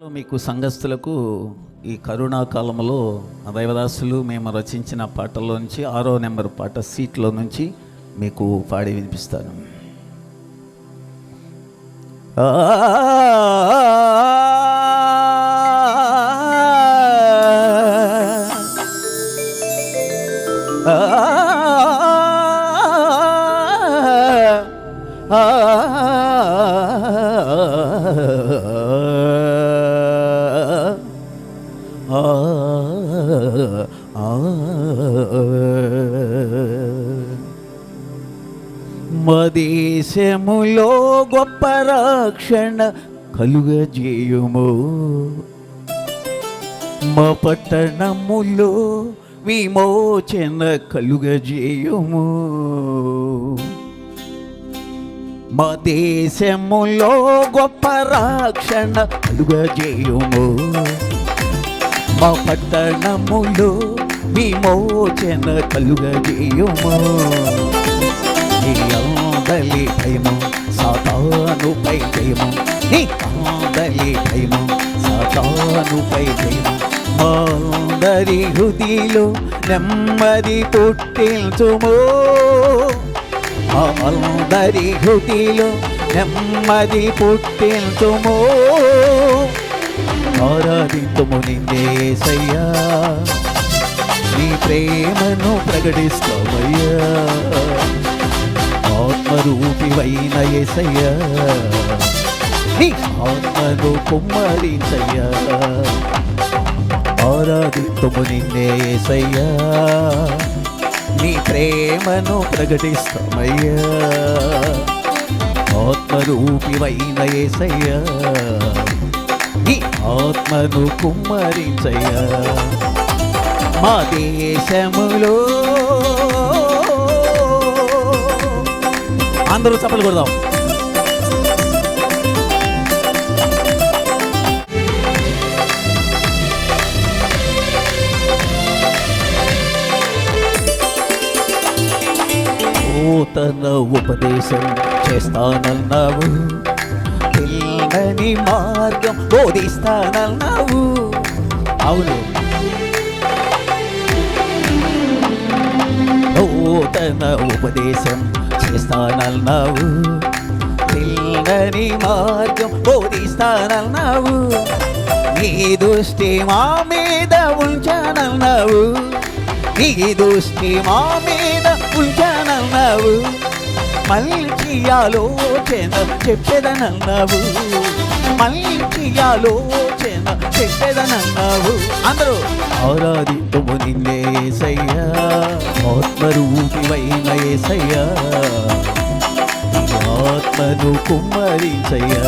మీకు సంఘస్థులకు ఈ కరోనా కాలంలో దైవదాసులు మేము రచించిన పాటల్లో నుంచి ఆరో నెంబర్ పాట సీట్లో నుంచి మీకు పాడి వినిపిస్తాను ఆ మదేశములో గొప్ప రక్షణ కలుగజేయుము. మా పట్టణములో విమోచన కలుగజేయుము. మా దేశములో గొప్ప రక్షణ కలుగజేయుము. మా పట్టణములో విమోచన కలుగజేయుము. నీ అందలి భయము సాతానుపై జయము నీ అందలి భయము సాతానుపై జయము మాందరి హృదిలో నెమ్మది పుట్టించుము. మాందరి హృదిలో నెమ్మది పుట్టించుము. ఆరాధితుము నిందేసయ్యా నీ ప్రేమను ప్రకటిస్తామయ్యా ఆత్మరూపివైన ఎసయ్యా నీ ఆత్మను కుమ్మరించయ్యా. ఆరాధితుము నిన్నే ఎసయ్యా నీ ప్రేమను ప్రకటిస్తామయ్యా. ఆత్మరూపివైన ఎసయ్యా నీ ఆత్మను కుమ్మరించయ్యా. మా దేశములో అందరూ చప్పలు కొడదాం. నూతన ఉపదేశం చేస్తానన్నావు. పిల్లని మార్గం బోధిస్తానన్నావు. అవును. నూతన ఉపదేశం చేస్తానన్నావు తిల్లని మార్గం బోధిస్తానన్నావు నీ దృష్టి మా మీద ఉంచానన్నావు. నీ దృష్టి మా మీద ఉంచానన్నావు. మంచి ఆలోచన చెప్పేదనన్నావు. మళ్ళీ ఆలోచన చెప్పేదనన్నావు అందరూ ఆరాధితుము నిన్నే ఏసయ్యా. ఆత్మరూపివైన ఏసయ్యా. నీ ఆత్మను కుమ్మరించయ్యా.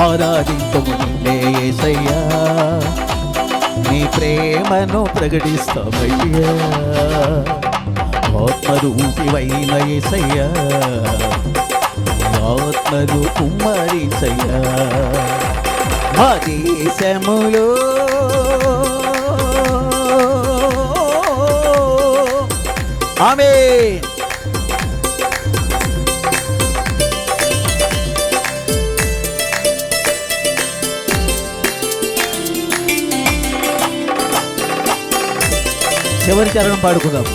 ఆరాధితుము నిన్నే ఏసయ్యా. నీ ప్రేమను ప్రకటిస్తామయ్యా. ఆత్మరూపివైన ఏసయ్యా. దేశములో ఆమె చివరి చరణం పాడుకుందాం.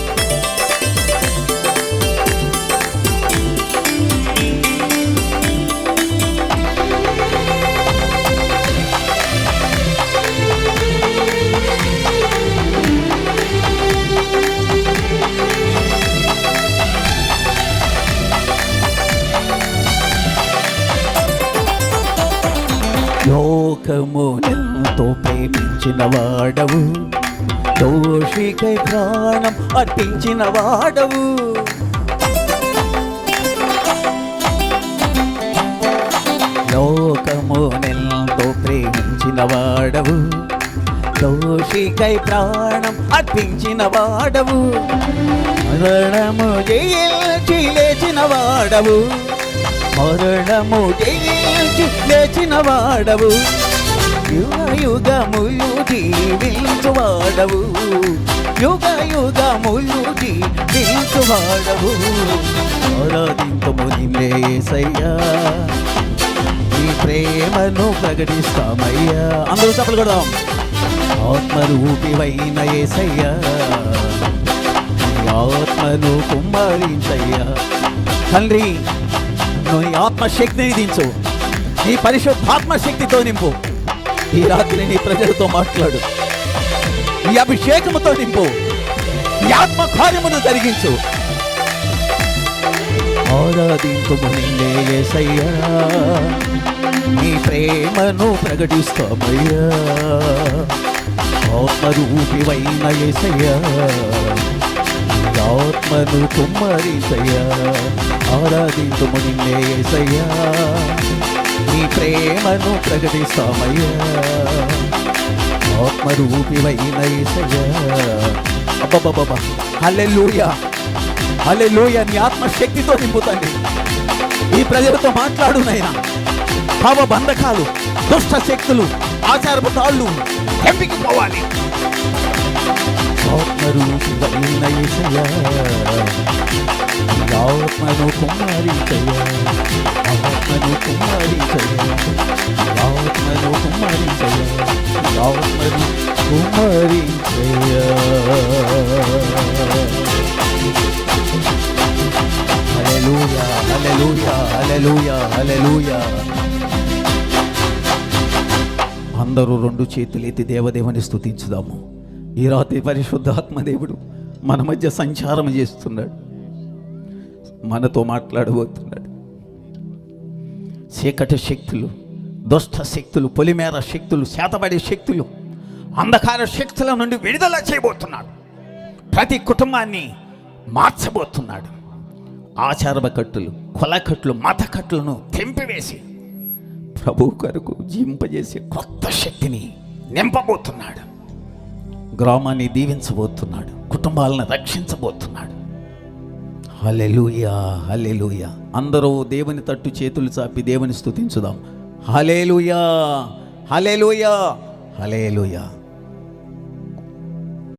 లోకము ఎంతో ప్రేమించిన వాడవు. దోషికై ప్రాణం అర్పించిన వాడవు. లోకము నెలతో ప్రేమించిన వాడవు. దోషికై ప్రాణం అర్పించిన వాడవు. మరణము జయించి లేచిన వాడవు. మరణము జయించి లేచిన వాడవు. యుగ యుగములు జీవించువాడవు యుగ యుగములు జీవించువాడవు ఆరాధింపము నిన్నే యేసయ్యా నీ ప్రేమను ప్రకటిస్తామయ్యా. అందరూ చెప్పలు కొడదాం. ఆత్మరూపివైన ఏసయ్యా. ఆత్మను కుమ్మరించయ్యా. తండ్రి నువ్వు ఆత్మశక్తిని దించు. నీ పరిశుద్ధాత్మ శక్తితో నింపు. ఈ రాత్రి నీ ప్రజలతో మాట్లాడు. నీ అభిషేకముతో నింపు. నీ ఆత్మ కార్యమును జరిగించు. ఆరాధింతుము నిన్నే నీ ప్రేమను ప్రకటిస్తామయ్యా. ఆత్మరూపివైన యేసయ్యా ఆత్మను కుమ్మరిసయ్యా ఆరాధింతుము నిన్నే యేసయ్యా ప్రేమను ప్రకటిస్తామయ్యా ఆత్మరూపివైన యేసయ్యా అబ్బబ్బబ్బబ్బా. హల్లెలూయా. నీ ఆత్మశక్తితో నింపుతండి ఈ ప్రజలతో మాట్లాడునైనా నైనా బంధకాలు దుష్ట శక్తులు ఆచారపు తాళ్ళు తెంపికి పోవాలి. ఆత్మరూపివైన యేసయ్యా నీ ఆత్మను కుమారించయ్యా ఆత్మను కుమారించయ్యా హల్లెలూయా హల్లెలూయా హల్లెలూయా హల్లెలూయా అందరూ రెండు చేతులు ఎత్తి దేవదేవుని స్థుతించుదాము ఈ రాత్రి పరిశుద్ధాత్మ దేవుడు మన మధ్య సంచారం చేస్తున్నాడు. మనతో మాట్లాడబోతున్నాడు. చీకటి శక్తులు దుష్ట శక్తులు పొలిమేర శక్తులు శాతపడే శక్తులు అంధకార శక్తుల నుండి విడుదల చేయబోతున్నాడు. ప్రతి కుటుంబాన్ని మార్చబోతున్నాడు. ఆచార కట్టులు మతకట్లను తెంపివేసి ప్రభు కొరకు జింపజేసే కొత్త శక్తిని నింపబోతున్నాడు. గ్రామాన్ని దీవించబోతున్నాడు. కుటుంబాలను రక్షించబోతున్నాడు. హలెలుయా హలెలుయా అందరూ దేవుని తట్టు చేతులు చాపి దేవుని స్థుతించుదాం హలేలుయా హలేలుయా హలేలుయా